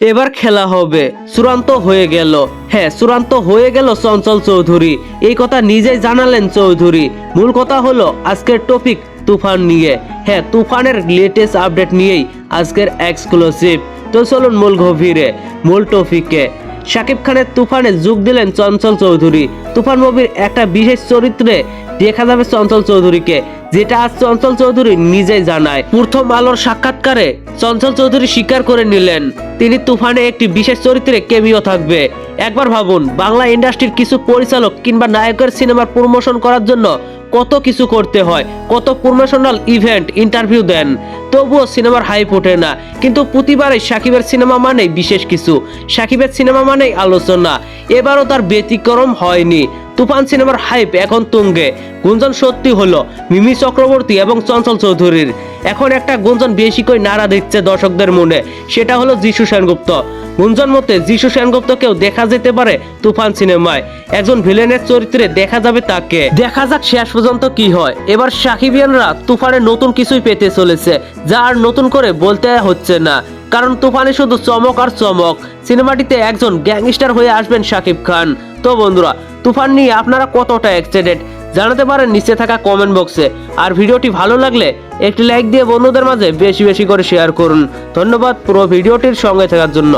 এবার খেলা হবে। চূড়ান্ত হয়ে গেল। হ্যাঁ চূড়ান্ত হয়ে গেল চঞ্চল চৌধুরী। এই কথা নিজেই জানালেন চৌধুরী। মূল কথা হলো, আজকের টপিক তুফান নিয়ে। হ্যাঁ তুফানের লেটেস্ট আপডেট নিয়েই আজকের এক্সক্লুসিভ তো চলুন মূল গভীরে, মূল টপিকে শাকিব খানের তুফানে যোগ দিলেন চঞ্চল চৌধুরী। তুফান মুভির একটা বিশেষ চরিত্রে দেখা যাবে চঞ্চল চৌধুরীকে। যেটা আজ চঞ্চল চৌধুরী নিজেই জানায়। প্রথম আলোর সাক্ষাৎকারে চঞ্চল চৌধুরী স্বীকার করে নিলেন, তিনি তুফানে একটি বিশেষ চরিত্রে কেমিও থাকবে। একবার ভাবুন, বাংলা ইন্ডাস্ট্রির কিছু পরিচালক কিংবা নায়কের সিনেমার প্রমোশন করার জন্য কত কিছু করতে হয়, কত প্রমোশনাল ইভেন্ট, ইন্টারভিউ দেন। তবুও সিনেমার হাইপ ওঠে না। কিন্তু প্রতিবারই সাকিবের সিনেমা মানেই বিশেষ কিছু। সাকিবের সিনেমা মানেই আলোচনা। এবারও তার ব্যতিক্রম হয়নি। তুফান সিনেমার হাইপ এখন তুঙ্গে। গুঞ্জন সত্যি হলো, মিমি চক্রবর্তী এবং চঞ্চল চৌধুরীর। এখন একটা গুঞ্জন বেশি করে নাড়া দিচ্ছে দর্শকদের মনে, সেটা হলো যিশু সেনগুপ্ত। গুঞ্জন মতে, যিশু সেনগুপ্তকেও দেখা যেতে পারে তুফান সিনেমায়। একজন ভিলেনের চরিত্রে দেখা যাবে তাকে। দেখা যাক শেষ পর্যন্ত কি হয়। এবার সাকিবিয়ানরা তুফানে নতুন কিছুই পেতে চলেছে, যা আর নতুন করে বলতে হচ্ছে না। কারণ তুফানে শুধু চমক আর চমক। সিনেমাটিতে একজন গ্যাংস্টার হয়ে আসবেন শাকিব খান। তো বন্ধুরা, তুফান নিয়ে আপনারা কতটা এক্সাইটেড জানাতে পারেন নিচে থাকা কমেন্ট বক্সে আর ভিডিওটি ভালো লাগলে একটি লাইক দিয়ে বন্ধুদের মাঝে বেশি বেশি করে শেয়ার করুন। ধন্যবাদ পুরো ভিডিওটির সঙ্গে থাকার জন্য।